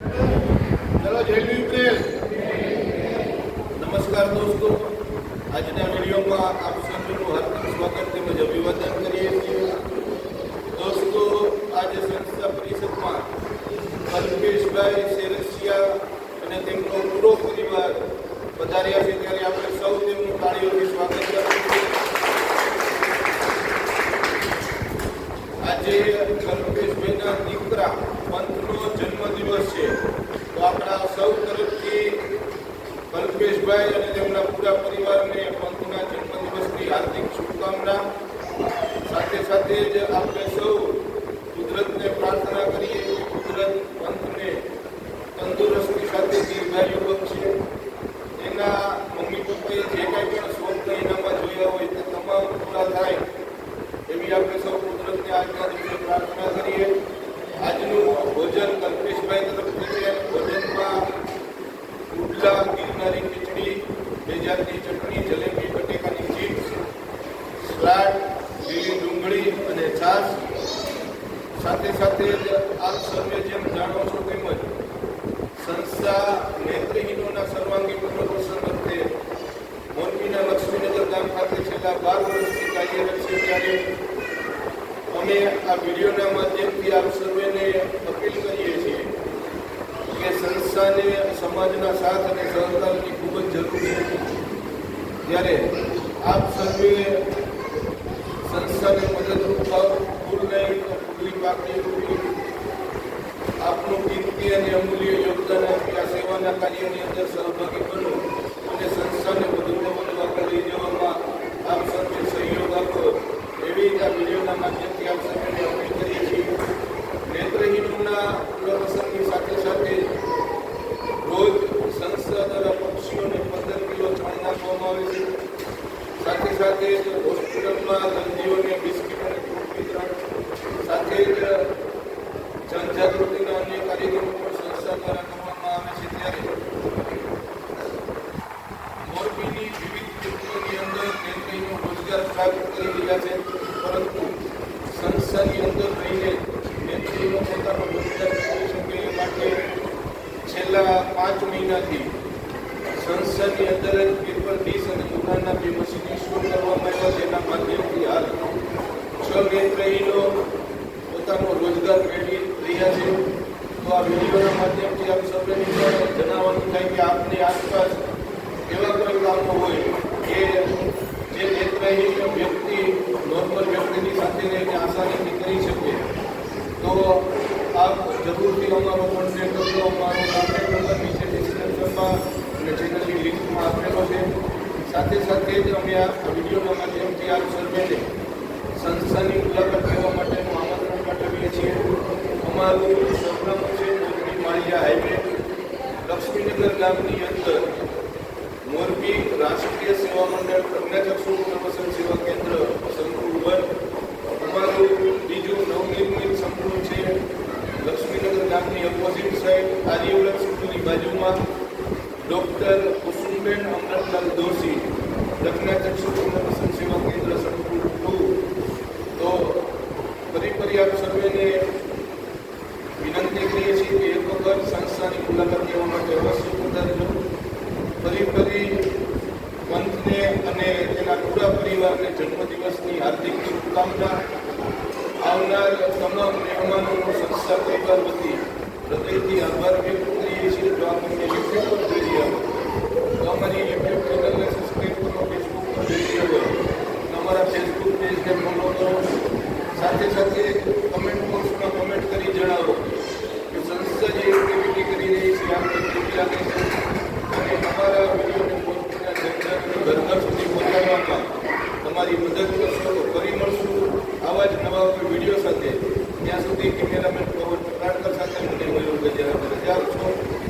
ચલો, જય ભીમ નમસ્કાર દોસ્તો. આજના વિડીયોમાં આપ સૌનું હાર્દિક સ્વાગત તેમજ અભિવાદન કરીએ છીએ દોસ્તો આજે સંસ્થા પરિષદમાં કલ્પેશભાઈ શેરસિયા અને તેમનો પૂરો પરિવાર પધાર્યા છે ત્યારે આપણે સૌ તેમનું તાળીઓથી સ્વાગત કરીએ છીએ આજે કલ્પેશભાઈના દીકરા પંથનો જન્મદિવસ છે તો આપણા સૌ તરફથી કલ્પેશભાઈ અને તેમના પૂરા પરિવારને પંથના જન્મદિવસની હાર્દિક શુભકામના. સાથે સાથે જ આપણે સૌ કુદરતને પ્રાર્થના કરીએ કે કુદરત પંથને તંદુરસ્તી સાથે દીર્ઘાયુ બક્ષે એના મમ્મી પપ્પાએ જે કાંઈ પણ સ્વપ્ન એનામાં જોયા હોય તે તમામ પૂરા થાય એવી આપણે સૌ કુદરતને આજના દિવસે પ્રાર્થના કરીએ આજનું ભોજન કલ્પેશભાઈ તરફથી છે ભોજનમાં ઉડલા ગિરનારી ખીચડી બે જાતની ચટણી, જલેબી, બટેકાની ચિપ્સ, સલાડ, લીલી ડુંગળી અને છાશ. સાથે સાથે આપ સર્વે જેમ જાણો છો તેમજ સંસ્થા નેત્રહીનોના સર્વાંગી પુનર્વસન વખતે મોરબીના લક્ષ્મીનગર ગામ ખાતે છેલ્લા બાર વર્ષથી કાર્યરત છે ત્યારે અમે આ વિડીયોના માધ્યમથી આપ સર્વેને અપીલ કરીએ છીએ સંસ્થાને, સમાજના સાથ અને સહકારની ખૂબ જ જરૂર છે. ત્યારે આપ સર્વે સંસ્થાને મદદરૂપ થાવ ફૂલ નહીં ફૂલની રૂપી આપનું કિંમતી અને અમૂલ્ય યોગદાન આપી આ સેવાના કાર્યની અંદર સહભાગી બનો અને સંસ્થાને વધુને વધુ આગળ લઈ જવામાં આપ સર્વે સહયોગ આપો. એવી જ આ વિડીયોના માધ્યમથી આપ સર્વેને અપીલ કરીએ છીએ. નેત્રહીનોના પુનર્વસનની સાથે સાથે રોજ સંસ્થા દ્વારા પક્ષીઓને પંદર કિલો સાથે સાથે હોસ્પિટલમાં દર્દીઓને બિસ્કિટ અને કાર્યક્રમો પણ સંસ્થા કરવામાં આવે છે ત્યારે મોરબીની અંદર નેત્રીનો રોજગાર પ્રાપ્ત કરી રહ્યા છે, પરંતુ સંસ્થાની અંદર રહીને નેત્રીનો પોતાનો રોજગાર કરી શકે માટે છેલ્લા પાંચ મહિનાથી સંસ્થાની અંદર જ પેપર ડીશ અને યુનાના બે મશીન ઇન્સ્ટોલ કરવામાં આવ્યા જેના માધ્યમથી હાલ છ નેત્રહીનો પોતાનો રોજગાર મેળવી રહ્યા છે તો આ વિડીયોના માધ્યમથી આપ સૌને જણાવવાનું થાય કે આપની આસપાસ એવા કોઈ કામો હોય કે જે નેત્રહીન વ્યક્તિ નોર્મલ વ્યક્તિની સાથે રહીને આસાનીથી કરી શકે તો આપ જરૂરથી અમારો કોન્ટેક્ટ કરજો અમારો કોન્ટેક્ટ નંબર નીચે ડિસ્ક્રિપ્શનમાં અને ચેનલની લિંકમાં આપેલો છે સાથે સાથે જ અમે આ વિડીયોના માધ્યમથી આપ સર્વેને સંસ્થાની મુલાકાત લેવા માટેનું આમંત્રણ પાઠવીએ છીએ. અમારું સરનામું છે મોરબી માળિયા હાઈવે. લક્ષ્મીનગર ગામની અંદર મોરબી રાષ્ટ્રીય સેવા મંડળ પ્રજ્ઞાચક્ષુ પુનર્વસન સેવા કેન્દ્ર સંકુલ વન અમારું બીજું નવનિર્મિત સંકુલ છે. લક્ષ્મીનગર ગામની ઓપોઝિટ સાઈડ આર્યવર્ત સંકુલની બાજુમાં ડૉક્ટર કુસુમબેન અમૃતલાલ દોશી પ્રજ્ઞાચક્ષુ પુનર્વસન સેવા કેન્દ્ર સંકુલ ટુ તો ફરી ફરી આપ સર્વેને વિનંતી કરીએ છીએ કે એક વખત સંસ્થાની મુલાકાત લેવા માટે અવશ્ય પધારજો. ફરી ફરી પંથને અને તેના પૂરા પરિવારને જન્મદિવસની હાર્દિક શુભકામના. આવનાર તમામ મહેમાનો સંસ્થા પરિવાર વતી સાથે કમેન્ટ બોક્સમાં કમેન્ટ કરી જણાવો કે સંસ્થા જે એક્ટિવિટી કરી રહી છે આપણે કેવી લાગે છે? અને અમારા વિડીયોને પોતાના જનતાને ઘર ઘર સુધી પહોંચાડવામાં તમારી મદદ કરશો તો ફરી મળશું આવા જ નવા વીડિયો સાથે. ત્યાં સુધી કેમેરામેન પવન પ્રાણકર સાથે મને મયુર ગજેરા રજા આપશો.